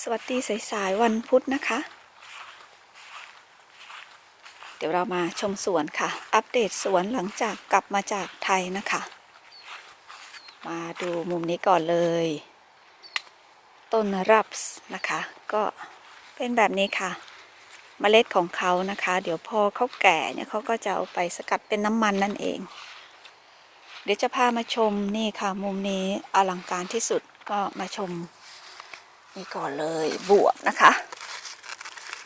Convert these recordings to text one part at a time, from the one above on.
สวัสดีสายๆวันพุธนะคะ เดี๋ยวเรามาชมสวนค่ะ อัปเดตสวนหลังจากกลับมาจากไทยนะคะ มาดูมุมนี้ก่อนเลย ต้นรับส์นะคะ ก็เป็นแบบนี้ค่ะเมล็ดของเขานะคะ เดี๋ยวพอเขาแก่เนี่ยเขาก็จะเอาไปสกัดเป็นน้ำมันนั่นเอง เดี๋ยวจะพามาชมนี่ค่ะ มุมนี้อลังการที่สุดก็มาชม นี่ก่อนเลยบวบนะคะ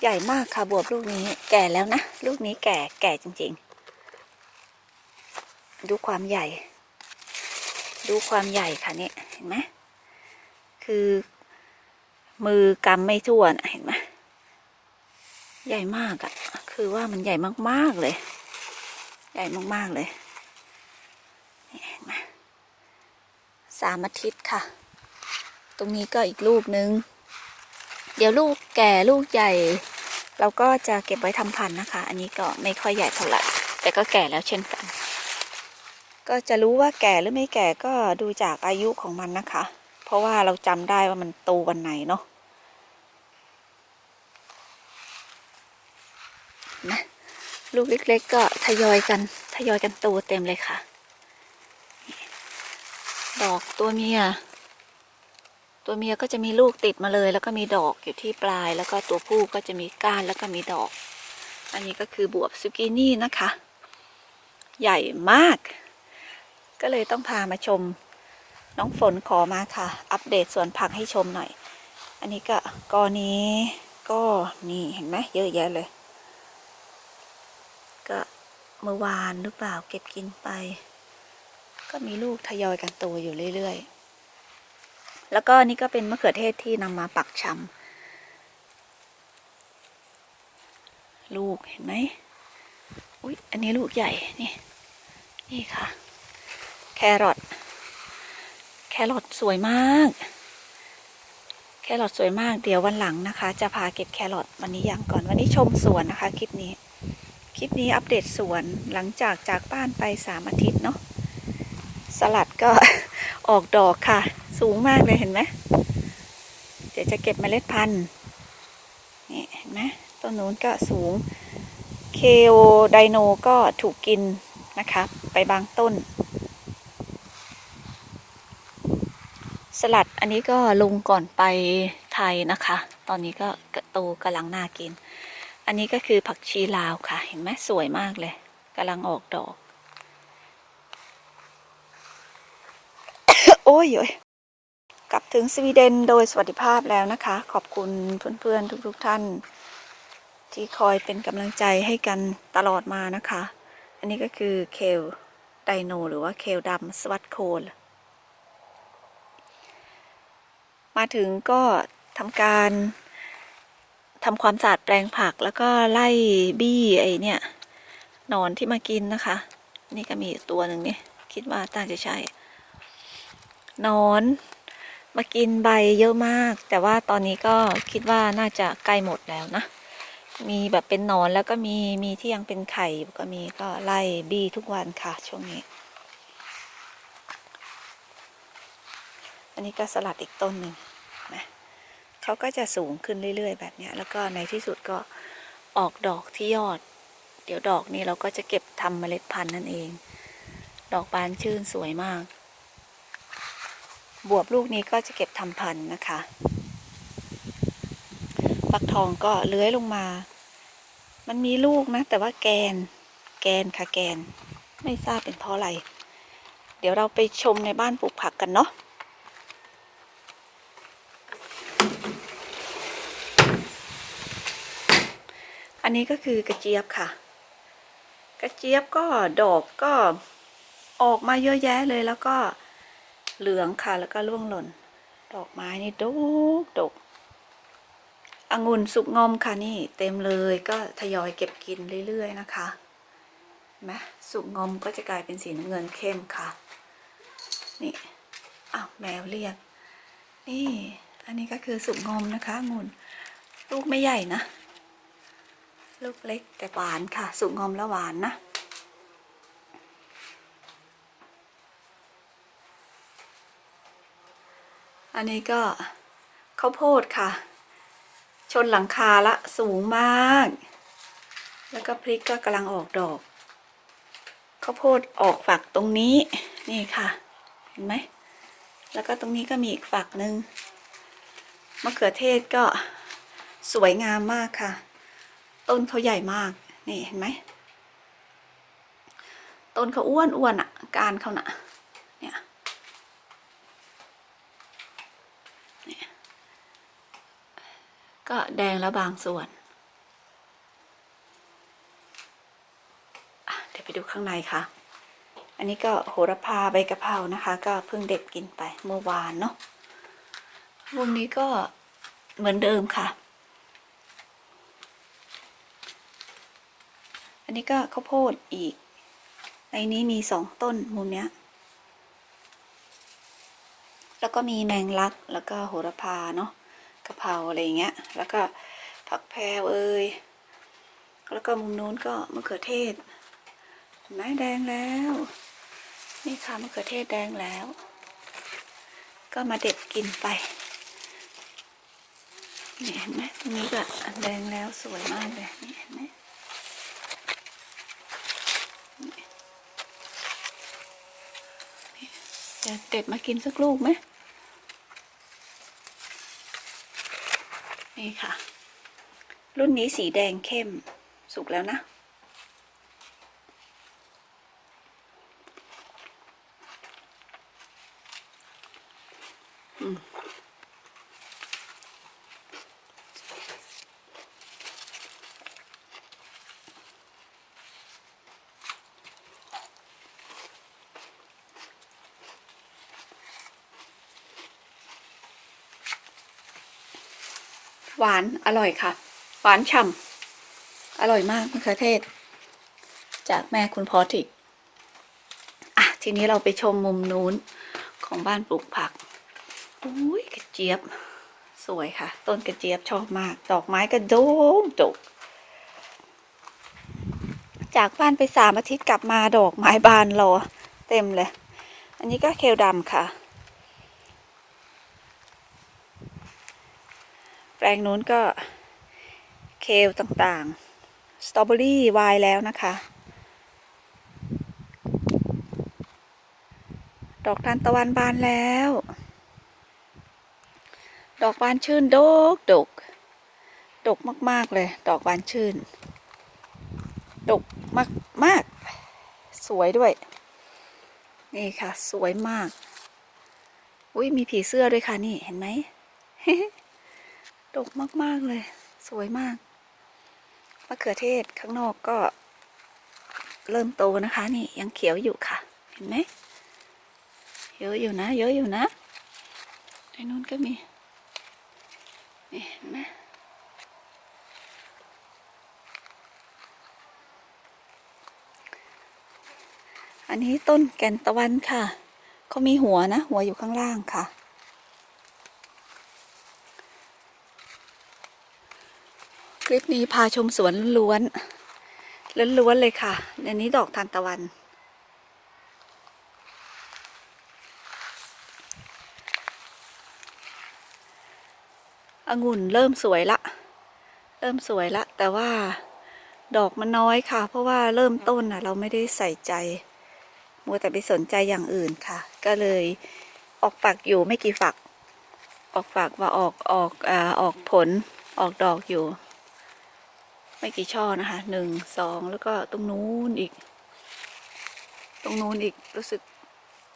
ใหญ่มากค่ะบวบลูกนี้แก่แล้วนะ ลูกนี้แก่แก่จริง ๆ ดูความใหญ่ ดูความใหญ่ค่ะเนี่ยเห็นไหมคือ มือกำไม่ทั่วนะเห็นไหมใหญ่มากอะ่ะ คือว่ามันใหญ่มากๆเลย ใหญ่มากๆเลยนี่เห็นไหมสามอาทิตย์ค่ะ ตรงนี้ก็อีกลูกนึง เดี๋ยวลูกแก่ลูกใหญ่ เราก็จะเก็บไว้ทำพันธุ์นะคะ อันนี้ก็ไม่ค่อยใหญ่เท่าไหร่แต่ก็แก่แล้วเช่นกัน ก็จะรู้ว่าแก่หรือไม่แก่ก็ดูจากอายุของมันนะคะ เพราะว่าเราจำได้ว่ามันโตวันไหนเนาะนะลูกเล็กๆก็ทยอยกันทยอยกันโตเต็มเลยค่ะ ดอกตัวเมีย ตัวเมียก็จะมีลูกติดมาเลย แล้วก็มีดอกอยู่ที่ปลาย แล้วก็ตัวผู้ก็จะมีก้านแล้วก็มีดอก อันนี้ก็คือบวบซูกินี่นะคะ ใหญ่มาก ก็เลยต้องพามาชม น้องฝนขอมาค่ะ อัปเดตสวนผักให้ชมหน่อย อันนี้ก็กอนี้ก็นี่เห็นไหมเยอะแยะเลย ก็เมื่อวานหรือเปล่าเก็บกินไป ก็มีลูกทยอยกันโตอยู่เรื่อยๆ แล้วก็นี่ก็เป็นมะเขือเทศที่นำมาปักชำลูกเห็นไหมอุ๊ยอันนี้ลูกใหญ่นี่นี่ค่ะ แครอทแครอทสวยมาก แครอทสวยมากเดี๋ยววันหลังนะคะ จะพาเก็บแครอทวันนี้ยังก่อนวันนี้ชมสวนนะคะคลิปนี้ คลิปนี้อัปเดตสวนหลังจากจากบ้านไปสามอาทิตย์เนาะสลัดก็ ออกดอกค่ะ สูงมากเลยเห็นไหมเดี๋ยวจะเก็บเมล็ดพันธุ์นี่เห็นไหมต้นนู้นก็สูงเคโอไดโนก็ถูกกินนะคะไปบางต้น สลัดอันนี้ก็ลงก่อนไปไทยนะคะ ตอนนี้ก็โตกำลังน่ากิน อันนี้ก็คือผักชีลาวค่ะ เห็นไหมสวยมากเลยกำลังออกดอก โอ้ยโอ้ยกลับถึงสวีเดนโดยสวัสดิภาพแล้วนะคะ ขอบคุณเพื่อนๆทุกๆท่าน ที่คอยเป็นกำลังใจให้กันตลอดมานะคะ อันนี้ก็คือเคลไดโนหรือว่าเคลดำสวัสดโคล มาถึงก็ทำการทำความสะอาดแปลงผักแล้วก็ไล่บี้ไอเนี่ยนอนที่มากินนะคะ นี่ก็มีตัวหนึ่งนี่คิดว่าต่างจะใช่ นอนมากินใบเยอะมาก แต่ว่าตอนนี้ก็คิดว่าน่าจะใกล้หมดแล้วนะ มีแบบเป็นนอนแล้วก็มีมีที่ยังเป็นไข่อยู่ก็มีก็ไล่บี้ทุกวันค่ะช่วงนี้ อันนี้ก็สลัดอีกต้นหนึ่งนะเขาก็จะสูงขึ้นเรื่อยๆ แบบนี้แล้วก็ในที่สุดก็ออกดอกที่ยอด เดี๋ยวดอกนี้เราก็จะเก็บทำเมล็ดพันธุ์นั่นเอง ดอกบานชื่นสวยมาก บวบลูกนี้ก็จะเก็บทำพันธุ์นะคะฟักทองก็เลื้อยลงมา มันมีลูกนะ แต่ว่าแกน แกนค่ะแกน ไม่ทราบเป็นเพราะอะไร เดี๋ยวเราไปชมในบ้านปลูกผักกันเนาะอันนี้ก็คือกระเจี๊ยบค่ะ กระเจี๊ยบก็ดอกก็ออกมาเยอะแยะเลยแล้วก็ เหลืองค่ะแล้วก็ร่วงหล่น ดอกไม้นี่ดกดกองุ่นสุกงอมค่ะนี่เต็มเลยก็ทยอยเก็บกินเรื่อยๆนะคะไหมสุกงอมก็จะกลายเป็นสีน้ำเงินเข้มค่ะ นี่อ้าวแมวเรียก นี่ อันนี้ก็คือสุกงอมนะคะองุ่นลูกไม่ใหญ่นะ ลูกเล็กแต่หวานค่ะ สุกงอมแล้วหวานนะ อันนี้ก็ข้าวโพดค่ะ ชนหลังคาละสูงมาก แล้วก็พริกก็กำลังออกดอกข้าวโพดออกฝักตรงนี้นี่ค่ะ เห็นไหมแล้วก็ตรงนี้ก็มีอีกฝักหนึ่งมะเขือเทศก็สวยงามมากค่ะ ต้นเขาใหญ่มากนี่เห็นไหมต้นเขาอ้วนอ้วนอะ การเขาน่ะ เนี่ย เนี่ย ก็แดงแล้วบางส่วนเดี๋ยวไปดูข้างในค่ะ อันนี้ก็โหระพาใบกะเพรานะคะ ก็เพิ่งเด็ดกินไปเมื่อวานเนาะมุมนี้ก็เหมือนเดิมค่ะ อันนี้ก็ข้าวโพดอีกในนี้มีสองต้นมุมเนี้ย แล้วก็มีแมงลักแล้วก็โหระพาเนาะ กะเพราอะไรอย่างเงี้ย แล้วก็ผักแพรวเอ่ยแล้วก็มุมนู้นก็มะเขือเทศนไหมแดงแล้ว นี่ค่ะมะเขือเทศแดงแล้ว ก็มาเด็ดกินไปนี่เห็นไหมตรงนี้ก็แดงแล้วสวยมากเลยนี่เห็นไหมจะเด็ดมากินสักลูกไหม นี่ค่ะ รุ่นนี้สีแดงเข้มสุกแล้วนะ หวานอร่อยค่ะ หวานฉ่ำอร่อยมากมะเขือเทศ จากแม่คุณพอทิอะทีนี้เราไปชมมุมนู้นของบ้านปลูกผักอุ้ยกระเจี๊ยบ สวยค่ะ ต้นกระเจี๊ยบชอบมาก ดอกไม้กระโดงดกจากบ้านไปสามอาทิตย์กลับมาดอกไม้บานรอเต็มเลย อันนี้ก็เคลดำค่ะ แป ลงนู้นก็เคลต่างๆ สตรอเบอรี่วายแล้วนะคะ ดอกทานตะวันบานแล้ว ดอกบานชื่นดกดก ดกมาก ๆ เลย ดอกบานชื่น ดกมากมากๆสวยด้วย นี่ค่ะ สวยมาก อุ้ยมีผีเสื้อด้วยค่ะ นี่เห็นไหม ดกมาก ๆ เลย สวยมาก มะเขือเทศข้างนอกก็เริ่มโตนะคะ นี่ยังเขียวอยู่ค่ะ เห็นไหมเยอะอยู่นะ เยอะอยู่นะในนู้นก็มี นี่เห็นไหมอันนี้ต้นแก่นตะวันค่ะ เขามีหัวนะ หัวอยู่ข้างล่างค่ะ คลิปนี้พาชมสวนล้วนล้วนเลยค่ะอันนี้ดอกทานตะวัน องุ่นเริ่มสวยละ เริ่มสวยละ แต่ว่าดอกมันน้อยค่ะ เพราะว่าเริ่มต้นน่ะ เราไม่ได้ใส่ใจ มัวแต่ไปสนใจอย่างอื่นค่ะ ก็เลยออกฝักอยู่ไม่กี่ฝัก ออกฝักว่าออกออกอ่าออกผลออกดอกอยู่ ไม่กี่ช่อนะคะหนึ่งสองแล้วก็ตรงนู้นอีก ตรงนู้นอีกรู้สึก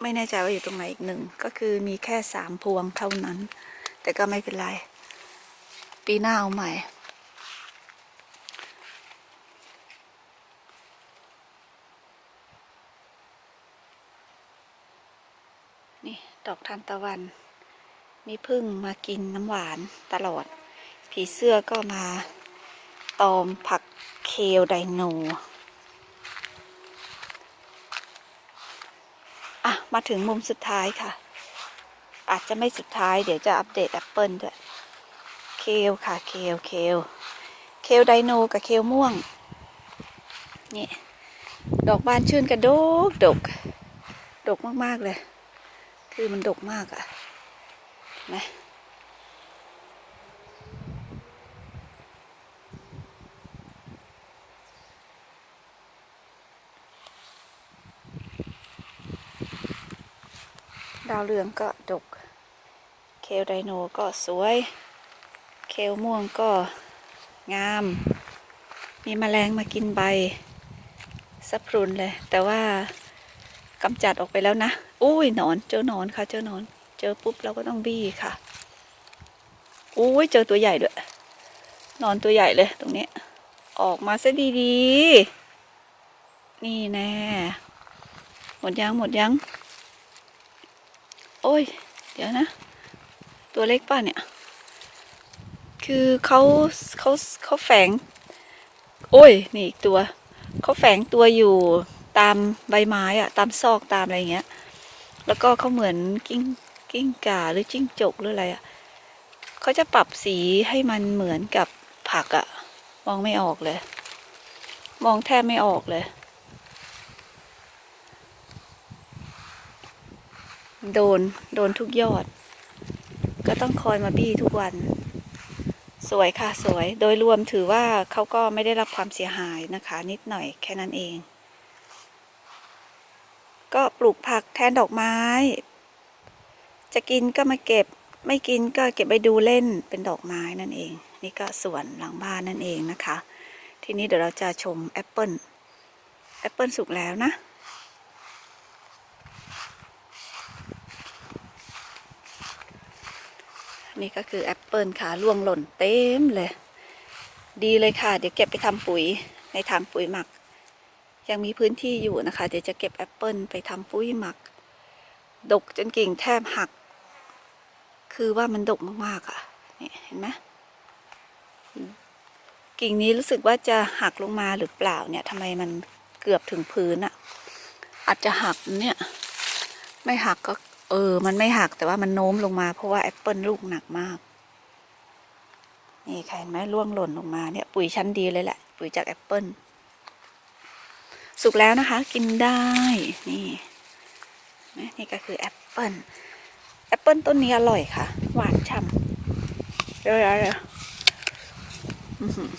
ไม่แน่ใจว่าอยู่ตรงไหนอีกหนึ่งก็คือมีแค่สามพวงเท่านั้น แต่ก็ไม่เป็นไร ปีหน้าเอาใหม่ นี่ดอกทานตะวัน มีพึ่งมากินน้ำหวานตลอด ผีเสื้อก็มา ตอมผักเคลไดโนอะ มาถึงมุมสุดท้ายค่ะ อาจจะไม่สุดท้ายเดี๋ยวจะอัปเดตแอปเปิลด้วย เคลค่ะ เคลเคลเคลไดโนกับเคลม่วง นี่ ดอกบานชื่นกระดก ดก ดกมาก ๆ เลย คือมันดกมากอะเห็นไาวเหลืองก็ดก เคลไดโนก็สวย เคลม่วงก็งาม มีแมลงมากินใบสะพรุนเลย แต่ว่ากำจัดออกไปแล้วนะ อุ้ยนอน เจอนอนค่ะ เจอนอน เจอปุ๊บเราก็ต้องบี้ค่ะ อุ้ยเจอตัวใหญ่ด้วย นอนตัวใหญ่เลยตรงนี้ ออกมาซะดีๆ นี่แน่ หมดยังหมดยัง โอ้ย เดี๋ยวนะ ตัวเล็กป่ะเนี่ย คือเขาเขาเขาแฝง โอ้ย นี่อีกตัว เขาแฝงตัวอยู่ตามใบไม้อะตามซอกตามอะไรเงี้ย แล้วก็เขาเหมือนกิ้งกิ้งก่าหรือจิ้งจกหรืออะไรอะเขาจะปรับสีให้มันเหมือนกับผักอะมองไม่ออกเลย มองแทบไม่ออกเลย โดน โดนทุกยอด ก็ต้องคอยมาบี้ทุกวัน สวยค่ะสวย โดยรวมถือว่าเขาก็ไม่ได้รับความเสียหายนะคะ นิดหน่อยแค่นั้นเอง ก็ปลูกผักแทนดอกไม้ จะกินก็มาเก็บ ไม่กินก็เก็บไปดูเล่นเป็นดอกไม้นั่นเอง นี่ก็สวนหลังบ้านนั่นเองนะคะ ทีนี้เดี๋ยวเราจะชมแอปเปิลแอปเปิลสุกแล้วนะ นี่ก็คือแอปเปิลค่ะร่วงหล่นเต็มเลย ดีเลยค่ะ เดี๋ยวเก็บไปทำปุ๋ยในถังปุ๋ยหมัก ยังมีพื้นที่อยู่นะคะ เดี๋ยวจะเก็บแอปเปิลไปทำปุ๋ยหมัก ดกจนกิ่งแทบหัก คือว่ามันดกมากๆอะนี่เห็นไหมกิ่งนี้รู้สึกว่าจะหักลงมาหรือเปล่าเนี่ยทำไมมันเกือบถึงพื้นอะอาจจะหักเนี่ย ไม่หักก็ เออ มันไม่หักแต่ว่ามันโน้มลงมาเพราะว่าแอปเปิลลูกหนักมาก นี่ค่ะเห็นไหมร่วงหล่นลงมาเนี่ย ปุ๋ยชั้นดีเลยแหละ ปุ๋ยจากแอปเปิลสุกแล้วนะคะ กินได้นี่นี่ก็คือแอปเปิลแอปเปิลต้นนี้อร่อยค่ะ หวานฉ่ำเดี๋ยวๆๆอื้อหือ